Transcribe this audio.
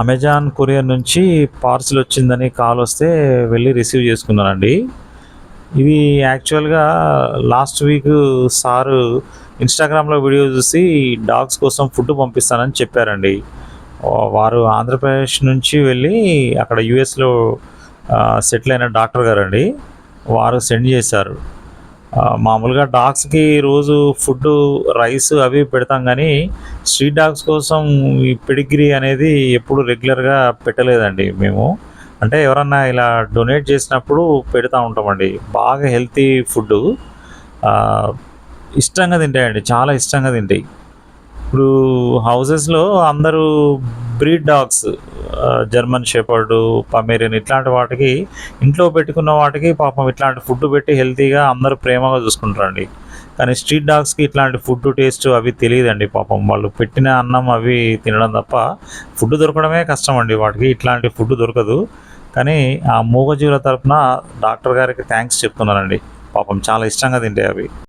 Amazon courier నుంచి parcel వచ్చిందని call వస్తే వెళ్ళి రిసీవ్ చేసుకున్నానండి. ఇది యాక్చువల్గా లాస్ట్ వీక్ సారు ఇన్స్టాగ్రామ్లో వీడియో చూసి డాగ్స్ కోసం ఫుడ్ పంపిస్తానని చెప్పారండి. వారు ఆంధ్రప్రదేశ్ నుంచి వెళ్ళి అక్కడ యుఎస్లో సెటిల్ అయిన డాక్టర్ గారండి. వారు సెండ్ చేశారు. మామూలుగా డాగ్స్కి రోజు ఫుడ్ రైస్ అవి పెడతాం కానీ స్ట్రీట్ డాగ్స్ కోసం ఈ పెడిగ్రీ అనేది ఎప్పుడు రెగ్యులర్గా పెట్టలేదండి మేము. అంటే ఎవరన్నా ఇలా డొనేట్ చేసినప్పుడు పెడతా ఉంటామండి. బాగా హెల్తీ ఫుడ్ ఇష్టంగా తింటాయండి. చాలా ఇష్టంగా తింటాయి. ఇప్పుడు హౌసెస్లో అందరూ breed dogs German shepherd Pomeranian ఇట్లాంటి వాటికి ఇంట్లో పెట్టుకున్న వాటికి పాపం ఇట్లాంటి ఫుడ్ పెట్టి హెల్తీగా అందరూ ప్రేమగా చూసుకుంటారండి. కానీ స్ట్రీట్ డాగ్స్కి ఇట్లాంటి ఫుడ్ టేస్ట్ అవి తెలియదండి పాపం. వాళ్ళు పెట్టిన అన్నం అవి తినడం తప్ప ఫుడ్ దొరకడమే కష్టం అండి వాటికి. ఇట్లాంటి ఫుడ్ దొరకదు. కానీ ఆ మూగజీవుల తరపున డాక్టర్ గారికి థ్యాంక్స్ చెప్తున్నానండి. పాపం చాలా ఇష్టంగా తింటాయి అవి.